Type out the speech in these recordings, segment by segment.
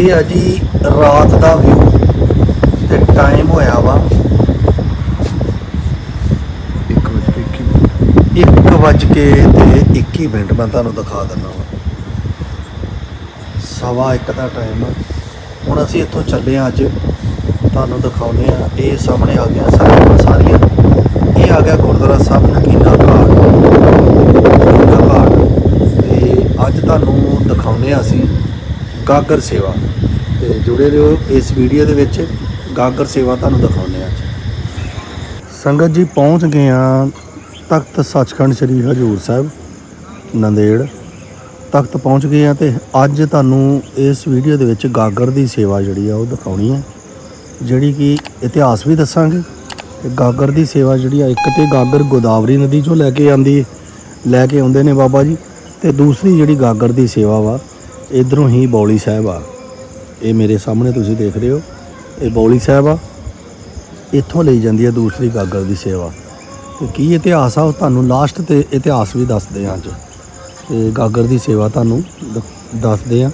ਇਹ ਆ ਜੀ ਰਾਤ ਦਾ ਵਿਊ ਤੇ ਟਾਈਮ ਹੋਇਆ ਵਾ। 1 ਵਜੇ ਕੇ ਤੇ 21 ਮਿੰਟ ਮੈਂ ਤੁਹਾਨੂੰ ਦਿਖਾ ਦਿੰਦਾ ਵਾ। ਸਵਾ 1 ਦਾ ਟਾਈਮ ਹੁਣ ਅਸੀਂ ਇੱਥੋਂ ਚੱਲੇ ਆ ਅੱਜ। ਤੁਹਾਨੂੰ ਦਿਖਾਉਨੇ ਆ। ਇਹ ਸਾਹਮਣੇ ਆ ਗਿਆ ਸਾਰੀਆਂ ਸਾਰੀਆਂ। ਇਹ ਆ ਗਿਆ ਗੁਰਦੁਆਰਾ ਸਾਹਿਬ ਨਗੀਨਾ ਘਾਟ। ਨਗੀਨਾ ਘਾਟ। ਤੇ ਅੱਜ ਤੁਹਾਨੂੰ ਦਿਖਾਉਨੇ ਆ ਅਸੀਂ ਗਾਗਰ ਸੇਵਾ। ਜੁੜੇ ਰਹੋ। ਇਸ ਵੀਡੀਓ ਦੇ ਵਿੱਚ ਗਾਗਰ ਸੇਵਾ ਤੁਹਾਨੂੰ ਦਿਖਾਉਂਦੇ ਆ ਸੰਗਤ ਜੀ ਪਹੁੰਚ ਗਏ ਆ ਤਖਤ ਸੱਚਖੰਡ ਸ੍ਰੀ ਹਜੂਰ ਸਾਹਿਬ, ਨੰਦੇੜ। ਤਖਤ ਪਹੁੰਚ ਗਏ ਆ ਤੇ ਅੱਜ ਤੁਹਾਨੂੰ ਇਸ ਵੀਡੀਓ ਦੇ ਵਿੱਚ ਗਾਗਰ ਦੀ ਸੇਵਾ ਜਿਹੜੀ ਆ ਉਹ ਦਿਖਾਉਣੀ ਹੈ। ਜਿਹੜੀ ਕਿ ਇਤਿਹਾਸ ਵੀ ਦੱਸਾਂਗੇ। ਤੇ ਗਾਗਰ ਦੀ ਸੇਵਾ ਜਿਹੜੀ ਆ, ਇੱਕ ਤੇ ਗਾਗਰ ਗੋਦਾਵਰੀ ਨਦੀ ਚੋਂ ਲੈ ਕੇ ਆਂਦੀ ਲੈ ਕੇ ਆਉਂਦੇ ਨੇ ਬਾਬਾ ਜੀ। ਤੇ ਦੂਸਰੀ ਜਿਹੜੀ ਗਾਗਰ ਦੀ ਸੇਵਾ ਵਾ, ਇਧਰੋਂ ਹੀ ਬੌਲੀ ਸਾਹਿਬ ਆ। ਇਹ ਮੇਰੇ ਸਾਹਮਣੇ ਤੁਸੀਂ ਦੇਖ ਰਹੇ ਹੋ। ਇਹ ਬੌਲੀ ਸਾਹਿਬ ਆ। ਇੱਥੋਂ ਲਈ ਜਾਂਦੀ ਹੈ ਦੂਸਰੀ ਗਾਗਰ ਦੀ ਸੇਵਾ। ਤੇ ਕੀ ਇਤਿਹਾਸ ਆ, ਉਹ ਤੁਹਾਨੂੰ ਲਾਸਟ ਤੇ ਇਤਿਹਾਸ ਵੀ ਦੱਸਦੇ ਹਾਂ ਅੱਜ। ਤੇ ਗਾਗਰ ਦੀ ਸੇਵਾ ਤੁਹਾਨੂੰ ਦ- ਦੱਸਦੇ ਆ।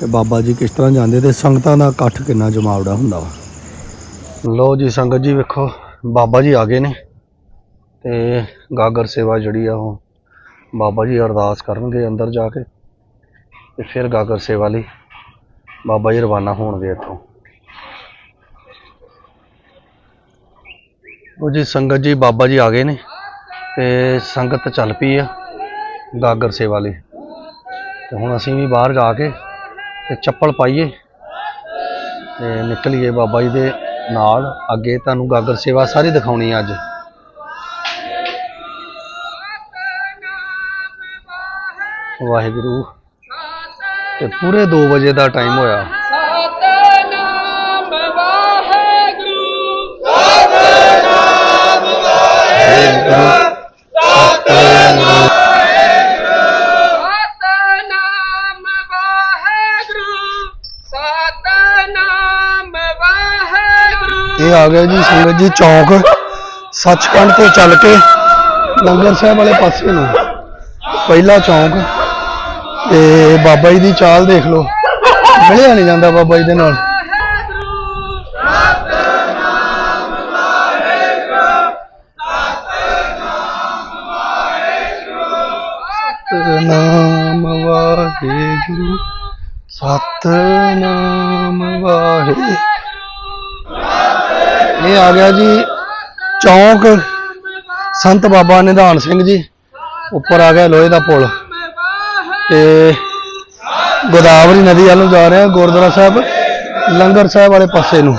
ਕਿ ਬਾਬਾ ਜੀ ਕਿਸ ਤਰ੍ਹਾਂ ਜਾਂਦੇ ਤੇ ਸੰਗਤਾਂ ਦਾ ਇਕੱਠ ਕਿੰਨਾ ਜਮਾਵੜਾ ਹੁੰਦਾ ਵਾ। ਲਓ ਜੀ, ਸੰਗਤ ਜੀ ਵੇਖੋ, ਬਾਬਾ ਜੀ ਆ ਗਏ ਨੇ। ਤੇ ਗਾਗਰ ਸੇਵਾ ਜਿਹੜੀ ਆ, ਉਹ ਬਾਬਾ ਜੀ ਅਰਦਾਸ ਕਰਨਗੇ ਅੰਦਰ ਜਾ ਕੇ। ਤੇ ਫਿਰ ਗਾਗਰ ਸੇਵਾ ਲਈ ਬਾਬਾ ਜੀ ਰਵਾਨਾ ਹੋਣਗੇ ਇੱਥੋਂ। ਉਹ ਜੀ ਸੰਗਤ ਜੀ, ਬਾਬਾ ਜੀ ਆ ਗਏ ਨੇ ਤੇ ਸੰਗਤ ਚੱਲ ਪਈ ਆ ਗਾਗਰ ਸੇਵਾ ਲਈ। ਤੇ ਹੁਣ ਅਸੀਂ ਵੀ ਬਾਹਰ ਜਾ ਕੇ ਤੇ ਚੱਪਲ ਪਾਈਏ ਤੇ ਨਿਕਲੀਏ ਬਾਬਾ ਜੀ ਦੇ ਨਾਲ। ਅੱਗੇ ਤੁਹਾਨੂੰ ਗਾਗਰ ਸੇਵਾ ਸਾਰੀ ਦਿਖਾਉਣੀ ਆ ਅੱਜ। ਵਾਹਿਗੁਰੂ। ਤੇ ਪੂਰੇ 2 ਵਜੇ ਦਾ ਟਾਈਮ ਹੋਇਆ। ਸਤਨਾਮ ਵਾਹਿਗੁਰੂ। ਸਤਨਾਮ ਵਾਹਿਗੁਰੂ। ਸਤਨਾਮ ਵਾਹਿਗੁਰੂ। ਇਹ ਆ ਗਿਆ ਜੀ ਸੰਗਤ ਜੀ ਚੌਂਕ। ਸੱਚਖੰਡ ਤੋਂ ਚੱਲ ਕੇ ਲੰਗਰ ਸਾਹਿਬ ਵਾਲੇ ਪਾਸੇ ਨੂੰ। ਪਹਿਲਾ ਚੌਂਕ। ਤੇ ਬਾਬਾ ਜੀ ਦੀ ਚਾਲ ਦੇਖ ਲਓ। ਮਿਲਿਆ ਨਹੀਂ ਜਾਂਦਾ ਬਾਬਾ ਜੀ ਦੇ ਨਾਲ। ਸਤਨਾਮ ਵਾਹਿਗੁਰੂ ਸਤਨਾਮ ਵਾਹਿਗੁਰੂ। ਇਹ ਆ ਗਿਆ ਜੀ ਚੌਂਕ ਸੰਤ ਬਾਬਾ ਨਿਧਾਨ ਸਿੰਘ ਜੀ। ਉੱਪਰ ਆ ਗਿਆ ਲੋਹੇ ਦਾ ਪੁਲ। ਤੇ ਗੋਦਾਵਰੀ ਨਦੀ ਵੱਲ ਨੂੰ ਜਾ ਰਹੇ ਹਾਂ, ਗੁਰਦੁਆਰਾ ਸਾਹਿਬ, ਲੰਗਰ ਸਾਹਿਬ ਵਾਲੇ ਪਾਸੇ ਨੂੰ।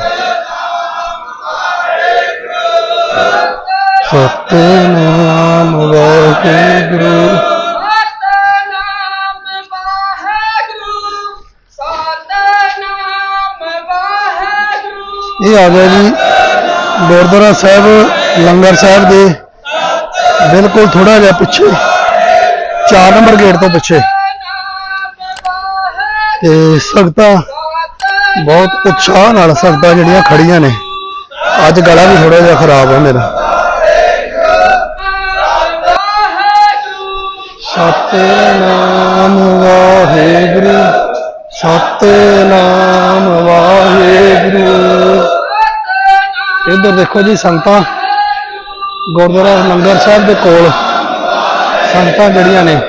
ਸਤਨਾਮ ਵਾਹਿਗੁਰੂ। ਸਤਨਾਮ ਇਹ ਆ ਗਿਆ ਜੀ ਗੁਰਦੁਆਰਾ ਸਾਹਿਬ, ਲੰਗਰ ਸਾਹਿਬ ਦੇ ਬਿਲਕੁਲ ਥੋੜਾ ਜਿਹਾ ਪਿੱਛੇ 4 ਨੰਬਰ ਗੇਟ ਤੋਂ ਪਿੱਛੇ। ਤੇ ਸੰਗਤਾਂ ਬਹੁਤ ਉਤਸ਼ਾਹ ਨਾਲ ਸੰਗਤਾਂ ਜਿਹੜੀਆਂ ਖੜੀਆਂ ਨੇ। ਅੱਜ ਗਲਾ ਵੀ ਥੋੜਾ ਜਿਹਾ ਖਰਾਬ ਆ ਮੇਰਾ। ਸਤਨਾਮ ਵਾਹਿਗੁਰੂ ਸਤਨਾਮ ਵਾਹਿਗੁਰੂ। ਇੱਧਰ ਦੇਖੋ ਜੀ ਸੰਗਤਾਂ, ਗੁਰਦੁਆਰਾ ਲੰਗਰ ਸਾਹਿਬ ਦੇ ਕੋਲ ਸੰਗਤਾਂ ਜਿਹੜੀਆਂ ਨੇ,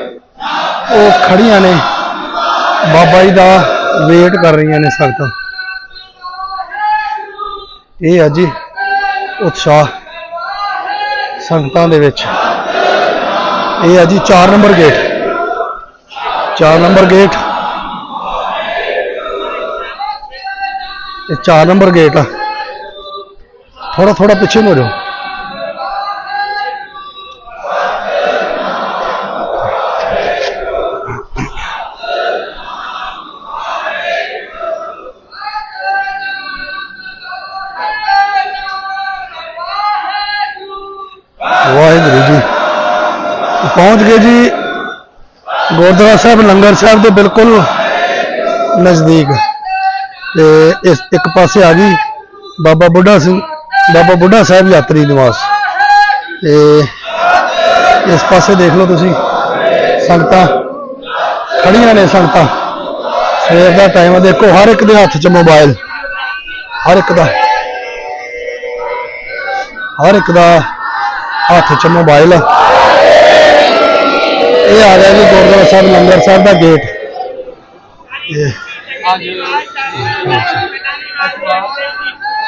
ਉਹ ਖੜੀਆਂ ਨੇ। ਬਾਬਾ ਜੀ ਦਾ ਵੇਟ ਕਰ ਰਹੀਆਂ ਨੇ ਸੰਗਤਾਂ ਇਹ ਆ ਜੀ ਉਤਸ਼ਾਹ ਸੰਗਤਾਂ ਦੇ ਵਿੱਚ। ਇਹ ਆ ਜੀ 4 ਨੰਬਰ ਗੇਟ। 4 number gate. ਇਹ 4 ਨੰਬਰ ਗੇਟ ਆ। ਥੋੜਾ ਥੋੜਾ ਪਿੱਛੇ ਨੂੰ ਹੋ ਜਾਓ। ਪਹੁੰਚ ਗਏ ਜੀ। ਗੁਰਦੁਆਰਾ ਸਾਹਿਬ ਲੰਗਰ ਸਾਹਿਬ ਦੇ ਬਿਲਕੁਲ ਨਜ਼ਦੀਕ। ਤੇ ਇਸ ਇੱਕ ਪਾਸੇ ਆ ਗਈ ਬਾਬਾ ਬੁੱਢਾ ਸਿੰਘ, ਬਾਬਾ ਬੁੱਢਾ ਸਾਹਿਬ ਯਾਤਰੀ ਨਿਵਾਸ। ਤੇ ਇਸ ਪਾਸੇ ਦੇਖ ਲਓ ਤੁਸੀਂ, ਸੰਗਤਾਂ ਖੜੀਆਂ ਨੇ ਸੰਗਤਾਂ। ਸਵੇਰ ਦਾ ਟਾਈਮ ਦੇਖੋ ਹਰ ਇੱਕ ਦੇ ਹੱਥ 'ਚ ਮੋਬਾਈਲ ਹਰ ਇੱਕ ਦਾ। ਹਰ ਇੱਕ ਦਾ ਹੱਥ 'ਚ ਮੋਬਾਈਲ ਆ। ਇਹ ਆ ਗਿਆ ਜੀ ਗੁਰਦੁਆਰਾ ਸਾਹਿਬ ਲੰਗਰ ਸਾਹਿਬ ਦਾ ਗੇਟ ਇਹ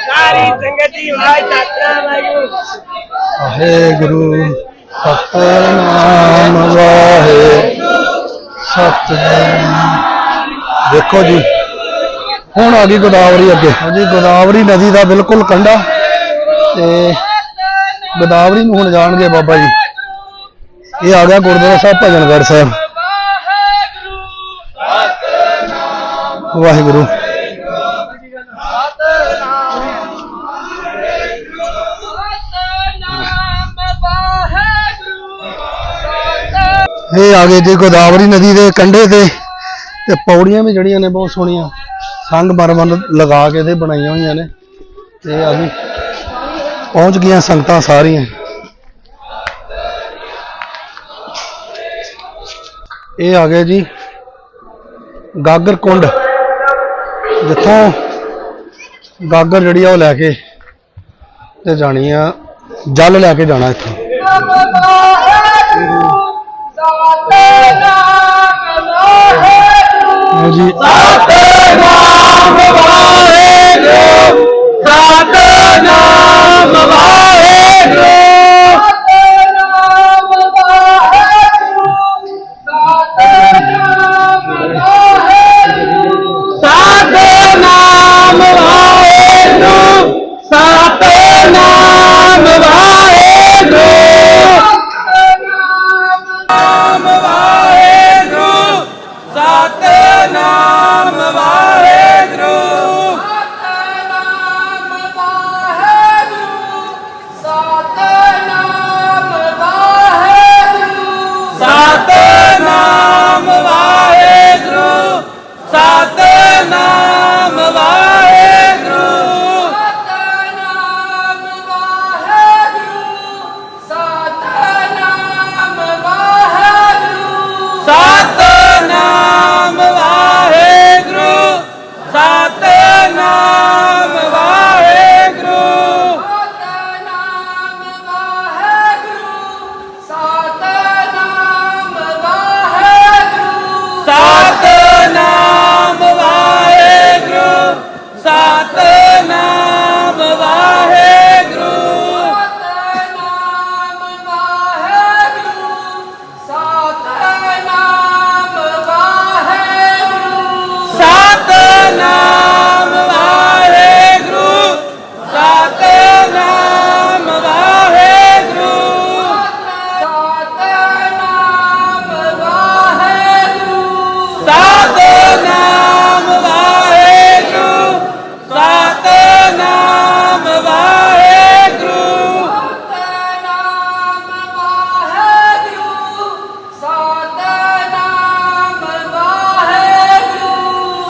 ਸਾਰੀ ਸੰਗਤੀ ਵਾਹਿ ਵਾਹਿਗੁਰੂ। ਵਾਹਿਗੁਰੂ ਸਤਨਾਮ ਵਾਹਿਗੁਰੂ ਸਤਨਾਮ। ਦੇਖੋ ਜੀ ਹੁਣ ਆ ਗਈ ਗੋਦਾਵਰੀ ਅੱਗੇ। ਹਾਂਜੀ ਗੋਦਾਵਰੀ ਨਦੀ ਦਾ ਬਿਲਕੁਲ ਕੰਢਾ। ਤੇ ਗੋਦਾਵਰੀ ਨੂੰ ਹੁਣ ਜਾਣਗੇ ਬਾਬਾ ਜੀ। ਇਹ ਆ ਗਿਆ ਗੁਰਦੁਆਰਾ ਸਾਹਿਬ ਭਜਨਗੜ੍ਹ ਸਾਹਿਬ। ਵਾਹਿਗੁਰੂ। ਇਹ ਆ ਗਏ ਜੀ ਗੋਦਾਵਰੀ ਨਦੀ ਦੇ ਕੰਢੇ ਤੇ ਤੇ ਪੌੜੀਆਂ ਵੀ ਜਿਹੜੀਆਂ ਨੇ ਬਹੁਤ ਸੋਹਣੀਆਂ। ਸੰਗ ਮਰਮਰ ਲਗਾ ਕੇ ਤੇ ਬਣਾਈਆਂ ਹੋਈਆਂ ਨੇ। ਤੇ ਆ ਵੀ ਪਹੁੰਚ ਗਈਆਂ ਸੰਗਤਾਂ ਸਾਰੀਆਂ। ਇਹ ਆ ਗਏ ਜੀ ਗਾਗਰ ਕੁੰਡ ਜਿੱਥੋਂ ਗਾਗਰ ਜਿਹੜੀ ਆ ਉਹ ਲੈ ਕੇ ਤੇ ਜਾਣੀ ਆ, ਜਲ ਲੈ ਕੇ ਜਾਣਾ ਇੱਥੋਂ। ਜੀ। ਸਤਨਾਮ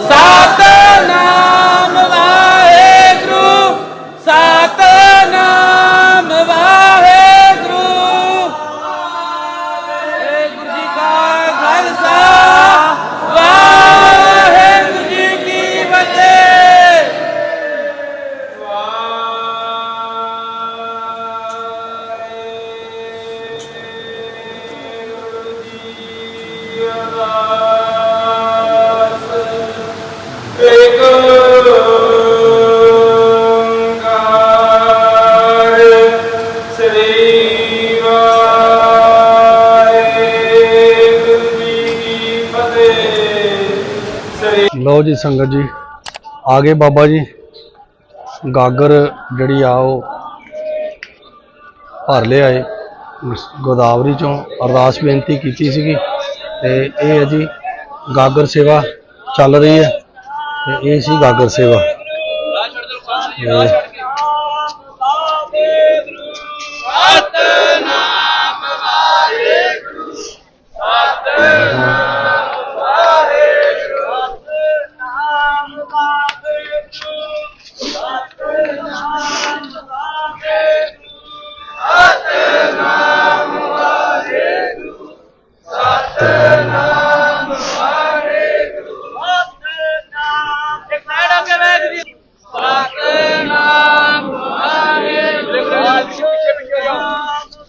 Satan ਲਓ ਜੀ ਸੰਗਤ ਜੀ, ਆ ਗਏ ਬਾਬਾ ਜੀ। ਗਾਗਰ ਜਿਹੜੀ ਆ ਉਹ ਭਰ ਲਿਆਏ ਗੋਦਾਵਰੀ ਚੋਂ ਅਰਦਾਸ ਬੇਨਤੀ ਕੀਤੀ ਸੀਗੀ। ਤੇ ਇਹ ਹੈ ਜੀ, ਗਾਗਰ ਸੇਵਾ ਚੱਲ ਰਹੀ ਹੈ। ਤੇ ਇਹ ਸੀ ਗਾਗਰ ਸੇਵਾ।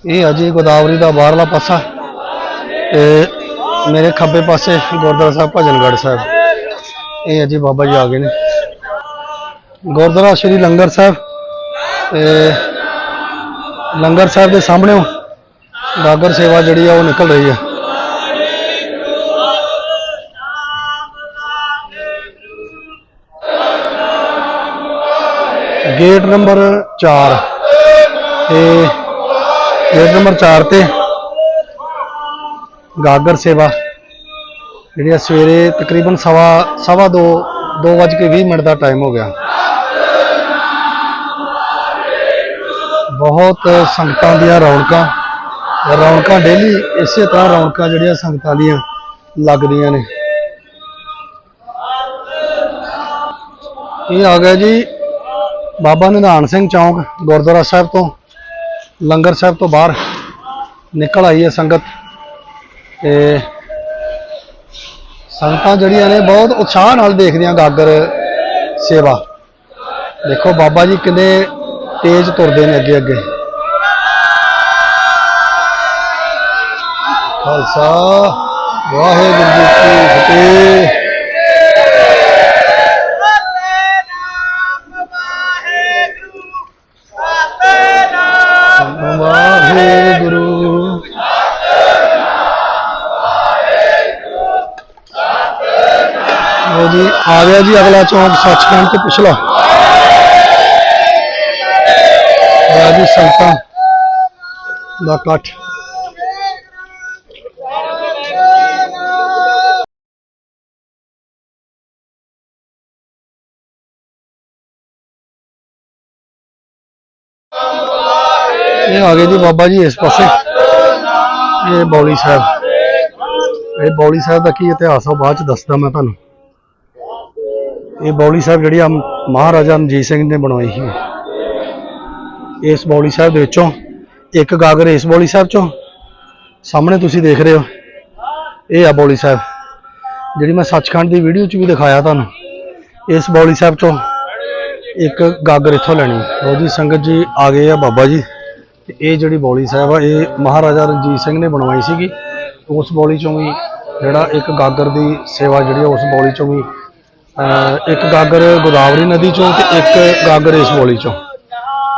ਇਹ ਆ ਜੀ ਗੋਦਾਵਰੀ ਦਾ ਬਾਹਰਲਾ ਪਾਸਾ ਤੇ ਮੇਰੇ ਖੱਬੇ ਪਾਸੇ ਗੁਰਦੁਆਰਾ ਸਾਹਿਬ, ਭਜਨਗੜ੍ਹ ਸਾਹਿਬ। ਇਹ ਆ ਜੀ ਬਾਬਾ ਜੀ ਆ ਗਏ ਨੇ। ਗੁਰਦੁਆਰਾ ਸ਼੍ਰੀ ਲੰਗਰ ਸਾਹਿਬ ਤੇ ਲੰਗਰ ਸਾਹਿਬ ਦੇ ਸਾਹਮਣੇ ਗਾਗਰ ਸੇਵਾ ਜਿਹੜੀ ਆ ਉਹ ਨਿਕਲ ਰਹੀ ਆ। ਗੇਟ ਨੰਬਰ 4 ਤੇ ਗੇਟ ਨੰਬਰ 4 ਤੇ। ਗਾਗਰ ਸੇਵਾ। ਜਿਹੜੀ ਸਵੇਰੇ ਤਕਰੀਬਨ ਸਵਾ ਸਵਾ ਦੋ ਦੋ ਵੱਜ ਕੇ 20 ਮਿੰਟ ਦਾ ਟਾਈਮ ਹੋ ਗਿਆ। ਬਹੁਤ ਸੰਗਤਾਂ ਦੀਆਂ ਰੌਣਕਾਂ। ਰੌਣਕਾਂ ਡੇਲੀ ਇਸੇ ਤਰ੍ਹਾਂ ਰੌਣਕਾਂ ਜਿਹੜੀਆਂ ਸੰਗਤਾਂ ਦੀਆਂ ਲੱਗਦੀਆਂ ਨੇ। ਇਹ ਆ ਗਿਆ ਜੀ ਬਾਬਾ ਨਿਧਾਨ ਸਿੰਘ ਚੌਂਕ, ਗੁਰਦੁਆਰਾ ਸਾਹਿਬ ਤੋਂ। ਲੰਗਰ ਸਾਹਿਬ ਤੋਂ ਬਾਹਰ ਨਿਕਲ ਆਈ ਹੈ ਸੰਗਤ। ਤੇ ਸੰਗਤਾਂ ਜਿਹੜੀਆਂ ਨੇ ਬਹੁਤ ਉਤਸ਼ਾਹ ਨਾਲ ਦੇਖਦੀਆਂ ਗਾਗਰ ਸੇਵਾ। ਦੇਖੋ ਬਾਬਾ ਜੀ ਕਿੰਨੇ ਤੇਜ਼ ਤੁਰਦੇ ਨੇ ਅੱਗੇ ਅੱਗੇ। ਖਾਲਸਾ, ਵਾਹਿਗੁਰੂ ਜੀ ਕੀ ਫਤਿਹ। ਆ ਗਿਆ ਜੀ, ਅਗਲਾ ਚੌਂਕ ਸੱਚਖੰਡ ਤੇ ਪਿਛਲਾ ਆ ਜੀ, ਸੰਤਾਂ ਦਾ ਇਕੱਠ। ਇਹ ਆ ਗਏ ਜੀ ਬਾਬਾ ਜੀ ਇਸ ਪਾਸੇ। ਇਹ ਬੌਲੀ ਸਾਹਿਬ। ਇਹ ਬੌਲੀ ਸਾਹਿਬ ਦਾ ਕੀ ਇਤਿਹਾਸ ਆ, ਉਹ ਬਾਅਦ ਚ ਦੱਸਦਾ ਮੈਂ ਤੁਹਾਨੂੰ। ਇਹ ਬੌਲੀ ਸਾਹਿਬ ਜਿਹੜੀ ਆ ਮਹਾਰਾਜਾ ਰਣਜੀਤ ਸਿੰਘ ਨੇ ਬਣਵਾਈ ਸੀ। ਇਸ ਬੌਲੀ ਸਾਹਿਬ ਦੇ ਵਿੱਚੋਂ ਇੱਕ ਗਾਗਰ ਇਸ ਬੌਲੀ ਸਾਹਿਬ ਚੋਂ। ਸਾਹਮਣੇ ਤੁਸੀਂ ਦੇਖ ਰਹੇ ਹੋ, ਇਹ ਆ ਬੌਲੀ ਸਾਹਿਬ। ਜਿਹੜੀ ਮੈਂ ਸੱਚਖੰਡ ਦੀ ਵੀਡੀਓ 'ਚ ਵੀ ਦਿਖਾਇਆ ਤੁਹਾਨੂੰ, ਇਸ ਬੌਲੀ ਸਾਹਿਬ ਚੋਂ ਇੱਕ ਗਾਗਰ ਇੱਥੋਂ ਲੈਣੀ। ਲਓ ਜੀ, ਸੰਗਤ ਜੀ, ਆ ਗਏ ਆ ਬਾਬਾ ਜੀ। ਤੇ ਇਹ ਜਿਹੜੀ ਬੌਲੀ ਸਾਹਿਬ ਆ, ਇਹ ਮਹਾਰਾਜਾ ਰਣਜੀਤ ਸਿੰਘ ਨੇ ਬਣਵਾਈ ਸੀਗੀ। ਉਸ ਬੌਲੀ ਚੋਂ ਵੀ ਜਿਹੜਾ ਇੱਕ ਗਾਗਰ ਦੀ ਸੇਵਾ ਜਿਹੜੀ ਆ, ਉਸ ਬੌਲੀ ਚੋਂ ਵੀ ਇੱਕ ਗਾਗਰ ਗੋਦਾਵਰੀ ਨਦੀ ਚੋਂ ਤੇ ਇੱਕ ਗਾਗਰ ਇਸ ਬੋਲੀ ਚੋਂ।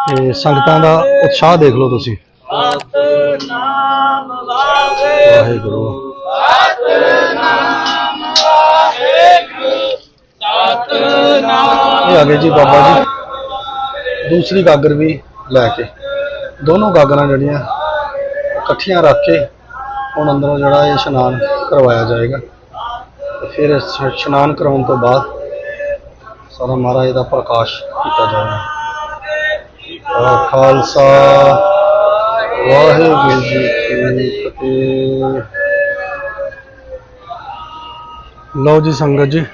ਤੇ ਸੰਗਤਾਂ ਦਾ ਉਤਸ਼ਾਹ ਦੇਖ ਲਓ ਤੁਸੀਂ। ਵਾਹਿਗੁਰੂ। ਇਹ ਆ ਗਏ ਜੀ ਬਾਬਾ ਜੀ। ਦੂਸਰੀ ਗਾਗਰ ਵੀ ਲੈ ਕੇ। ਦੋਨੋਂ ਗਾਗਰਾਂ ਜਿਹੜੀਆਂ ਇਕੱਠੀਆਂ ਰੱਖ ਕੇ ਹੁਣ ਅੰਦਰੋਂ ਜਿਹੜਾ ਇਹ ਇਸ਼ਨਾਨ ਕਰਵਾਇਆ ਜਾਏਗਾ। ਫਿਰ ਇਸ਼ਨਾਨ ਕਰਾਉਣ ਤੋਂ ਬਾਅਦ ਸਾਰਾ ਮਹਾਰਾਜ ਦਾ ਪ੍ਰਕਾਸ਼ ਕੀਤਾ ਜਾਏਗਾ ਖਾਲਸਾ। ਵਾਹਿਗੁਰੂ ਜੀ ਕੀ ਫਤਿਹ। ਲਓ ਜੀ ਸੰਗਤ ਜੀ,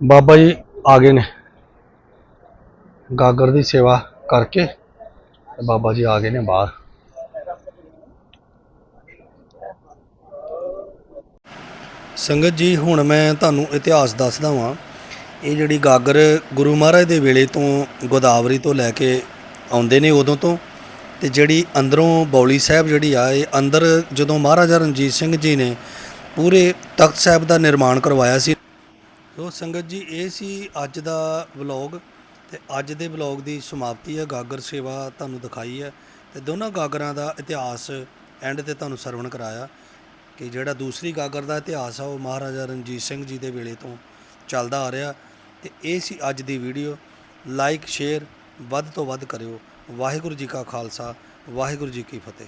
ਬਾਬਾ ਜੀ ਆ ਗਏ ਨੇ। ਗਾਗਰ ਦੀ ਸੇਵਾ ਕਰਕੇ ਬਾਬਾ ਜੀ ਆ ਗਏ ਨੇ ਬਾਹਰ। ਸੰਗਤ ਜੀ, ਹੁਣ ਮੈਂ ਤੁਹਾਨੂੰ ਇਤਿਹਾਸ ਦੱਸਦਾ ਵਾਂ। ਇਹ ਜਿਹੜੀ ਗਾਗਰ ਗੁਰੂ ਮਹਾਰਾਜ ਦੇ ਵੇਲੇ ਤੋਂ ਗੋਦਾਵਰੀ ਤੋਂ ਲੈ ਕੇ ਆਉਂਦੇ ਨੇ ਉਦੋਂ ਤੋਂ, ਤੇ ਜਿਹੜੀ ਅੰਦਰੋਂ ਬੌਲੀ ਸਾਹਿਬ ਜਿਹੜੀ ਆ, ਇਹ ਅੰਦਰ ਜਦੋਂ ਮਹਾਰਾਜਾ ਰਣਜੀਤ ਸਿੰਘ ਜੀ ਨੇ ਪੂਰੇ ਤਖਤ ਸਾਹਿਬ ਦਾ ਨਿਰਮਾਣ ਕਰਵਾਇਆ ਸੀ। ਸੋ ਸੰਗਤ ਜੀ, ਇਹ ਸੀ ਅੱਜ ਦਾ ਵਲੌਗ, ਤੇ ਅੱਜ ਦੇ ਵਲੌਗ ਦੀ ਸਮਾਪਤੀ ਹੈ। ਗਾਗਰ ਸੇਵਾ ਤੁਹਾਨੂੰ ਦਿਖਾਈ ਹੈ, ਤੇ ਦੋਨਾਂ ਗਾਗਰਾਂ ਦਾ ਇਤਿਹਾਸ ਐਂਡ ਤੇ ਤੁਹਾਨੂੰ ਸਰਵਣ ਕਰਾਇਆ। ਕਿ ਜਿਹੜਾ ਦੂਸਰੀ ਗਾਗਰ ਦਾ ਇਤਿਹਾਸ ਆ, ਉਹ ਮਹਾਰਾਜਾ ਰਣਜੀਤ ਸਿੰਘ ਜੀ ਦੇ ਵੇਲੇ ਤੋਂ ਚੱਲਦਾ ਆ ਰਿਹਾ। ਤੇ ਇਹ ਸੀ ਅੱਜ ਦੀ ਵੀਡੀਓ। ਲਾਈਕ, ਸ਼ੇਅਰ ਵੱਧ ਤੋਂ ਵੱਧ ਕਰਿਓ। ਵਾਹਿਗੁਰੂ ਜੀ ਕਾ ਖਾਲਸਾ, ਵਾਹਿਗੁਰੂ ਜੀ ਕੀ ਫਤਿਹ।